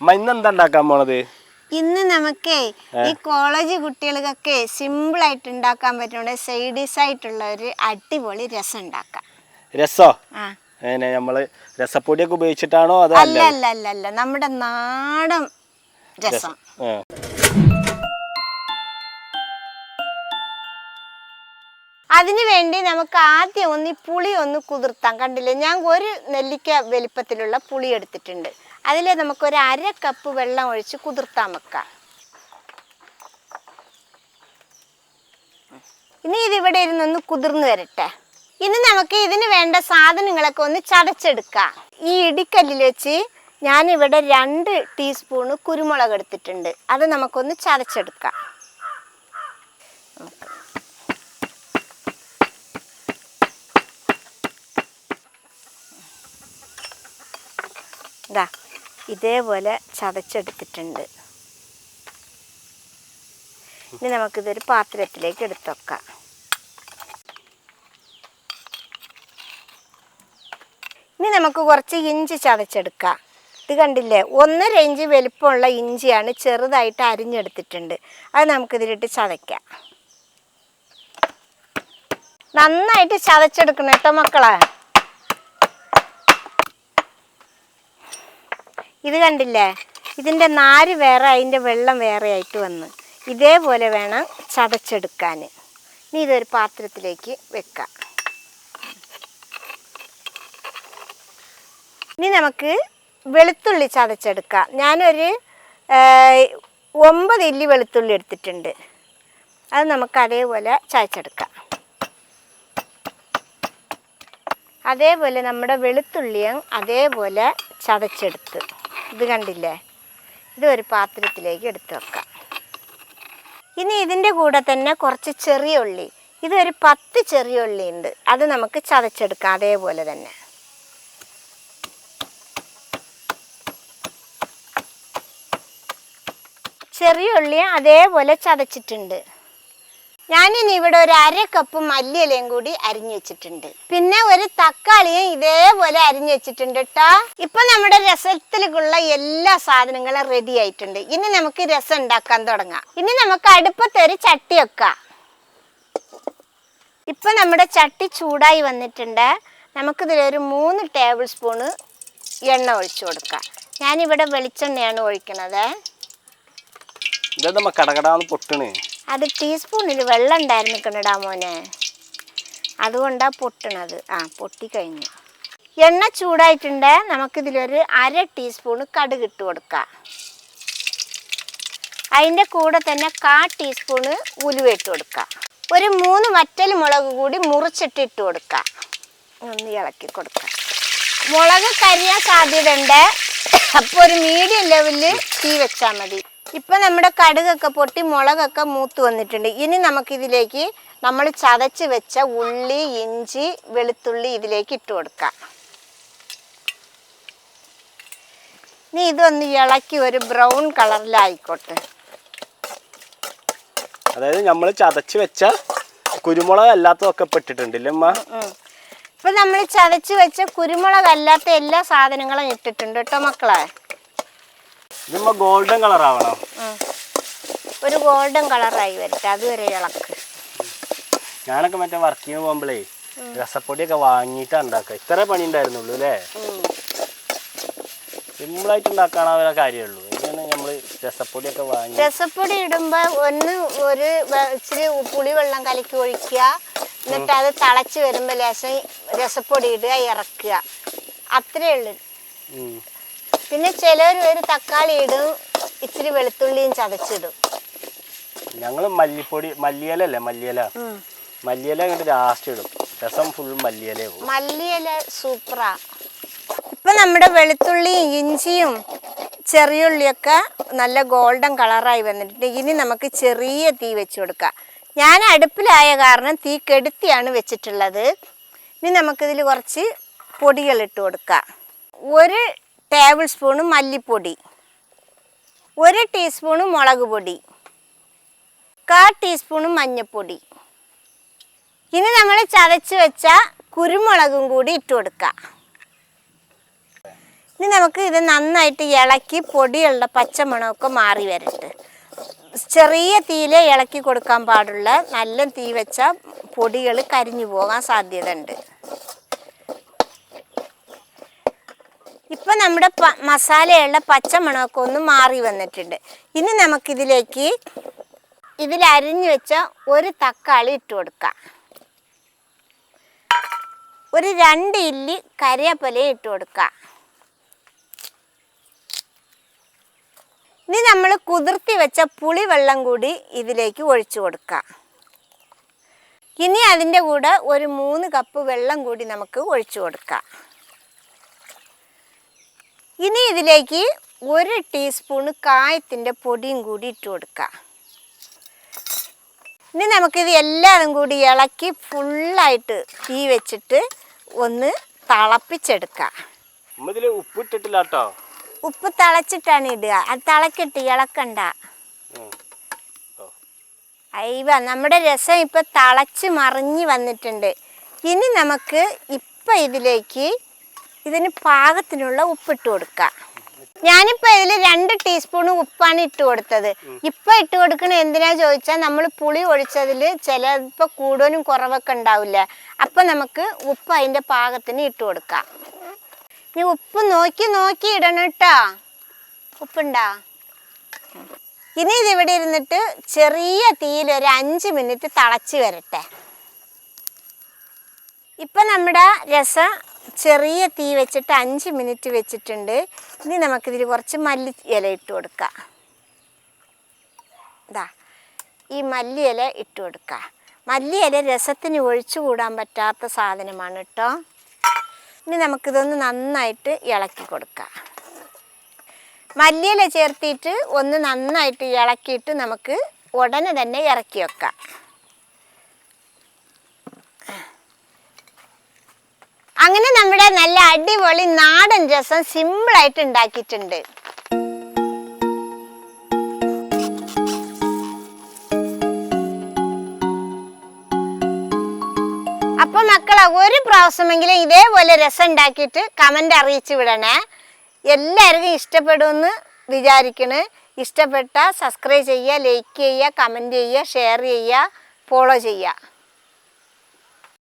അമ്മ ഇന്ന് എന്താ ഉണ്ടാക്കാൻ പോണത്? ഇന്ന് നമുക്ക് ഈ കോളേജ് കുട്ടികൾക്കൊക്കെ സിമ്പിൾ ആയിട്ട് ഉണ്ടാക്കാൻ പറ്റുന്ന സൈഡീസ് ആയിട്ടുള്ള ഒരു അടിപൊളി രസം ഉണ്ടാക്കാം. രസോ? അങ്ങനെ നമ്മൾ രസപ്പൊടിയൊക്കെ ഉപയോഗിച്ചിട്ടാണോ അതോ അല്ല അല്ല? അല്ല അല്ല നമ്മുടെ നാടൻ രസം. ആ. അതിനു വേണ്ടി നമുക്ക് ആദ്യം ഒന്ന് ഈ പുളി ഒന്ന് കുതിർത്താം. കണ്ടില്ലേ? ഞാൻ ഒരു നെല്ലിക്ക വലിപ്പത്തിലുള്ള പുളി എടുത്തിട്ടുണ്ട്. അതിൽ നമുക്കൊരു അര കപ്പ് വെള്ളം ഒഴിച്ച് കുതിർത്താൻ വെക്കാം. ഇനി ഇതിവിടെ ഇരുന്നൊന്ന് കുതിർന്നു വരട്ടെ. ഇനി നമുക്ക് ഇതിന് വേണ്ട സാധനങ്ങളൊക്കെ ഒന്ന് ചതച്ചെടുക്കാം. ഈ ഇടിക്കല്ലിൽ വെച്ച് ഞാനിവിടെ രണ്ട് ടീസ്പൂണ് കുരുമുളക് എടുത്തിട്ടുണ്ട്. അത് നമുക്കൊന്ന് ചതച്ചെടുക്കാം. ഇതാ ഇതേപോലെ ചതച്ചെടുത്തിട്ടുണ്ട്. ഇനി നമുക്കിതൊരു പാത്രത്തിലേക്ക് എടുത്തു വെക്കാം. ഇനി നമുക്ക് കുറച്ച് ഇഞ്ചി ചതച്ചെടുക്കാം. ഇത് കണ്ടില്ലേ ഒന്നര ഇഞ്ച് വലിപ്പമുള്ള ഇഞ്ചിയാണ് ചെറുതായിട്ട് അരിഞ്ഞെടുത്തിട്ടുണ്ട്. അത് നമുക്കിതിലിട്ട് ചതയ്ക്കാം. നന്നായിട്ട് ചതച്ചെടുക്കണം കേട്ടോ മക്കളെ. ഇത് കണ്ടില്ലേ? ഇതിന്റെ നാര് വേറെ അതിന്റെ വെള്ളം വേറെ ആയിട്ട് വന്ന്. ഇതേപോലെ വേണം ചതച്ചെടുക്കാൻ. ഇനി ഇതൊരു പാത്രത്തിലേക്ക് വെക്കാം. ഇനി നമുക്ക് വെളുത്തുള്ളി ചതച്ചെടുക്കാം. ഞാനൊരു ഒമ്പത് ഇല്ലി വെളുത്തുള്ളി എടുത്തിട്ടുണ്ട്. അത് നമുക്ക് അതേപോലെ ചതച്ചെടുക്കാം. അതേപോലെ നമ്മുടെ വെളുത്തുള്ളിയും അതേപോലെ ചതച്ചെടുത്ത്. ഇത് കണ്ടില്ലേ? ഇത് ഒരു പാത്രത്തിലേക്ക് എടുത്തു വെക്കാം. ഇനി ഇതിന്റെ കൂടെ തന്നെ കുറച്ച് ചെറിയ ഉള്ളി. ഇതൊരു പത്ത് ചെറിയ ഉള്ളി ഉണ്ട്. അത് നമുക്ക് ചതച്ചെടുക്കാം അതേപോലെ തന്നെ. ചെറിയ ഉള്ളി അതേപോലെ ചതച്ചിട്ടുണ്ട്. ഞാനിനി ഇവിടെ ഒരു അര കപ്പ് മല്ലിയിലയും കൂടി അരിഞ്ഞു വെച്ചിട്ടുണ്ട്. പിന്നെ ഒരു തക്കാളിയും ഇതേപോലെ അരിഞ്ഞു വെച്ചിട്ടുണ്ട് കേട്ടോ ഇപ്പൊ നമ്മുടെ രസത്തിലേക്കുള്ള എല്ലാ സാധനങ്ങളും റെഡി ആയിട്ടുണ്ട്. ഇനി നമുക്ക് രസം ഉണ്ടാക്കാൻ തുടങ്ങാം. ഇനി നമുക്ക് അടുപ്പത്ത് ഒരു ചട്ടി വെക്കാം. ഇപ്പൊ നമ്മുടെ ചട്ടി ചൂടായി വന്നിട്ടുണ്ട്. നമുക്കിതിലൊരു മൂന്ന് ടേബിൾ സ്പൂണ് എണ്ണ ഒഴിച്ചു കൊടുക്കാം. ഞാനിവിടെ വെളിച്ചെണ്ണയാണ് ഒഴിക്കണത്. പൊട്ടണ്? അത് ടീസ്പൂണിൽ വെള്ളം ഉണ്ടായിരുന്നു കണ്ടടാ മോനെ. അതുകൊണ്ടാണ് പൊട്ടണത്. ആ പൊട്ടിക്കഴിഞ്ഞു. എണ്ണ ചൂടായിട്ടുണ്ട്. നമുക്കിതിലൊരു അര ടീസ്പൂണ് കടുക് ഇട്ട് കൊടുക്കാം. അതിന്റെ കൂടെ തന്നെ കാ ടീസ്പൂണ് ഉലുവ ഇട്ട് കൊടുക്കാം. ഒരു മൂന്ന് വറ്റൽ മുളക് കൂടി മുറിച്ചിട്ട് ഇട്ട് കൊടുക്കാം. ഒന്ന് ഇളക്കി കൊടുക്കാം. മുളക് കരിയാൻ സാധ്യതയുണ്ട്. അപ്പോൾ ഒരു മീഡിയം ലെവലിൽ തീ വെച്ചാൽ മതി. ഇപ്പം നമ്മുടെ കടുകൊക്കെ പൊട്ടി മുളകൊക്കെ മൂത്ത് വന്നിട്ടുണ്ട്. ഇനി നമുക്കിതിലേക്ക് നമ്മൾ ചതച്ച് വെച്ച ഉള്ളി ഇഞ്ചി വെളുത്തുള്ളി ഇതിലേക്ക് ഇട്ട് കൊടുക്കാം. ഇനി ഇതൊന്ന് ഇളക്കി ഒരു ബ്രൗൺ കളറിലായിക്കോട്ടെ. അതായത് നമ്മൾ ചതച്ച് വെച്ച കുരുമുളക് അല്ലാത്തതൊക്കെ പെട്ടിട്ടുണ്ടല്ലേ അമ്മ. ഇപ്പൊ നമ്മൾ ചതച്ച് വെച്ച കുരുമുളക് അല്ലാത്ത എല്ലാ സാധനങ്ങളും ഇട്ടിട്ടുണ്ട് കേട്ടോ മക്കളെ. ഇതമ്മ ഗോൾഡൻ കളർ ആവണോ? ഒരു ഗോൾഡൻ കളറായി വരട്ടെ അതുവരെ ഇളക്ക്. ഞാനൊക്കെ മറ്റേ വർക്കിന് പോകുമ്പോഴേ രസപ്പൊടിയൊക്കെ വാങ്ങിയിട്ടാ ഉണ്ടാക്കുക ഇത്ര പണി ഉണ്ടായിരുന്നുള്ളൂ അല്ലേ. സിമ്പിളായിട്ട് ഉണ്ടാക്കാനുള്ള കാര്യമുള്ളൂ ഇങ്ങനെ നമ്മൾ രസപ്പൊടിയൊക്കെ വാങ്ങി? രസപ്പൊടി ഇടുമ്പോ ഒന്ന് ഒരു ഇച്ചിരി പുളി വെള്ളം കലക്കി ഒഴിക്കുക. എന്നിട്ട് അത് തിളച്ച് വരുമ്പോ ലേശം രസപ്പൊടി ഇടുക ഇറക്കുക. അത്രേ ഉള്ളു. പിന്നെ ചിലർ ഒരു തക്കാളി ഇടും ഇച്ചിരി വെളുത്തുള്ളിയും ചതച്ചിടും. ഞങ്ങൾ മല്ലിപ്പൊടി മല്ലിയിലല്ലേ മല്ലിയില? മല്ലിയില അങ്ങോട്ട് ലാസ്റ്റ് ഇടും. രസം ഫുൾ മല്ലിയില മല്ലിയില സൂപ്പറാ. ഇപ്പൊ നമ്മുടെ വെളുത്തുള്ളിയും ഇഞ്ചിയും ചെറിയുള്ളിയൊക്കെ നല്ല ഗോൾഡൻ കളറായി വന്നിട്ടുണ്ട്. ഇനി നമുക്ക് ചെറിയ തീ വെച്ച് കൊടുക്കാം. ഞാൻ അടുപ്പിലായ കാരണം തീ കെടുത്തിയാണ് വെച്ചിട്ടുള്ളത്. ഇനി നമുക്കിതിൽ കുറച്ച് പൊടികൾ ഇട്ട് കൊടുക്കാം. ഒരു ടേബിൾ സ്പൂണ് മല്ലിപ്പൊടി ഒരു ടീസ്പൂണ് മുളക് പൊടി കാ ടീസ്പൂണ് മഞ്ഞൾപ്പൊടി ഇനി നമ്മൾ ചതച്ച് വെച്ച കുരുമുളകും കൂടി ഇട്ട് കൊടുക്കുക ഇനി നമുക്ക് ഇത് നന്നായിട്ട് ഇളക്കി പൊടിയുള്ള പച്ചമണമൊക്കെ മാറി വരട്ടെ. ചെറിയ തീയിലെ ഇളക്കി കൊടുക്കാൻ പാടുള്ള നല്ല തീ വെച്ച പൊടികൾ കരിഞ്ഞു പോകാൻ സാധ്യത ഉണ്ട് ഇപ്പൊ നമ്മുടെ മസാലയുള്ള പച്ചമണമൊക്കെ ഒന്ന് മാറി വന്നിട്ടുണ്ട്. ഇനി നമുക്കിതിലേക്ക് ഇതിൽ അരിഞ്ഞു വെച്ച ഒരു തക്കാളി ഇട്ട് കൊടുക്കാം. ഒരു രണ്ട് ഇല്ലി കരിയാപ്പലയും ഇട്ട് കൊടുക്കാം. ഇനി നമ്മൾ കുതിർത്തി വെച്ച പുളി വെള്ളം കൂടി ഇതിലേക്ക് ഒഴിച്ചു കൊടുക്കാം. ഇനി അതിന്റെ കൂടെ ഒരു മൂന്ന് കപ്പ് വെള്ളം കൂടി നമുക്ക് ഒഴിച്ചു കൊടുക്കാം. ഇനി ഇതിലേക്ക് ഒരു ടീസ്പൂണ് കായത്തിന്റെ പൊടിയും കൂടി ഇട്ട് കൊടുക്കുക ഇനി നമുക്കിത് എല്ലാതും കൂടി ഇളക്കി ഫുള്ളായിട്ട് തീ വെച്ചിട്ട് ഒന്ന് തിളപ്പിച്ചെടുക്കാം. ഉപ്പിട്ടിട്ടില്ല കേട്ടോ. ഉപ്പ് തിളച്ചിട്ടാണ് ഇടുക. അത് തിളക്കിട്ട് ഇളക്കണ്ട. അയ്യ നമ്മുടെ രസം ഇപ്പം തിളച്ച് മറിഞ്ഞ് വന്നിട്ടുണ്ട്. ഇനി നമുക്ക് ഇപ്പം ഇതിലേക്ക് ഇതിന് പാകത്തിനുള്ള ഉപ്പിട്ട് കൊടുക്കാം. ഞാനിപ്പോ ഇതിൽ രണ്ട് ടീസ്പൂൺ ഉപ്പാണ് ഇട്ട് കൊടുത്തത്. ഇപ്പൊ ഇട്ട് കൊടുക്കണ എന്തിനാ ചോദിച്ചാൽ നമ്മൾ പുളി ഒഴിച്ചതിൽ ചിലപ്പോൾ കൂടുതലും കുറവൊക്കെ ഉണ്ടാവില്ല. അപ്പൊ നമുക്ക് ഉപ്പ് അതിന്റെ പാകത്തിന് ഇട്ട് കൊടുക്കാം. ഇനി ഉപ്പ് നോക്കി നോക്കി ഇടണം കേട്ടോ. ഉപ്പുണ്ടാ? ഇനി ഇതിവിടെ ഇരുന്നിട്ട് ചെറിയ തീയിൽ ഒരു അഞ്ച് മിനിറ്റ് തിളച്ച് വരട്ടെ. ഇപ്പം നമ്മുടെ രസം ചെറിയ തീ വെച്ചിട്ട് അഞ്ച് മിനിറ്റ് വെച്ചിട്ടുണ്ട്. ഇനി നമുക്കിതിൽ കുറച്ച് മല്ലി ഇല ഇട്ട് കൊടുക്കാം. ഇതാ ഈ മല്ലി ഇല ഇട്ട് കൊടുക്കുക മല്ലി ഇല രസത്തിന് ഒഴിച്ചു കൂടാൻ പറ്റാത്ത സാധനമാണ് കേട്ടോ. ഇനി നമുക്കിതൊന്ന് നന്നായിട്ട് ഇളക്കി കൊടുക്കാം. മല്ലിയില ചേർത്തിട്ട് ഒന്ന് നന്നായിട്ട് ഇളക്കിയിട്ട് നമുക്ക് ഉടനെ തന്നെ ഇറക്കി വെക്കാം. അങ്ങനെ നമ്മുടെ നല്ല അടിപൊളി നാടൻ രസം സിമ്പിളായിട്ട് ഉണ്ടാക്കിയിട്ടുണ്ട്. അപ്പൊ മക്കളെ ഒരു പ്രാവശ്യമെങ്കിലും ഇതേപോലെ രസം ഉണ്ടാക്കിയിട്ട് കമന്റ് അറിയിച്ചു വിടണേ. എല്ലാവർക്കും ഇഷ്ടപ്പെടുമെന്ന് വിചാരിക്കണ്. ഇഷ്ടപ്പെട്ട സബ്സ്ക്രൈബ് ചെയ്യുക ലൈക്ക് ചെയ്യുക കമന്റ് ചെയ്യുക ഷെയർ ചെയ്യുക ഫോളോ ചെയ്യുക.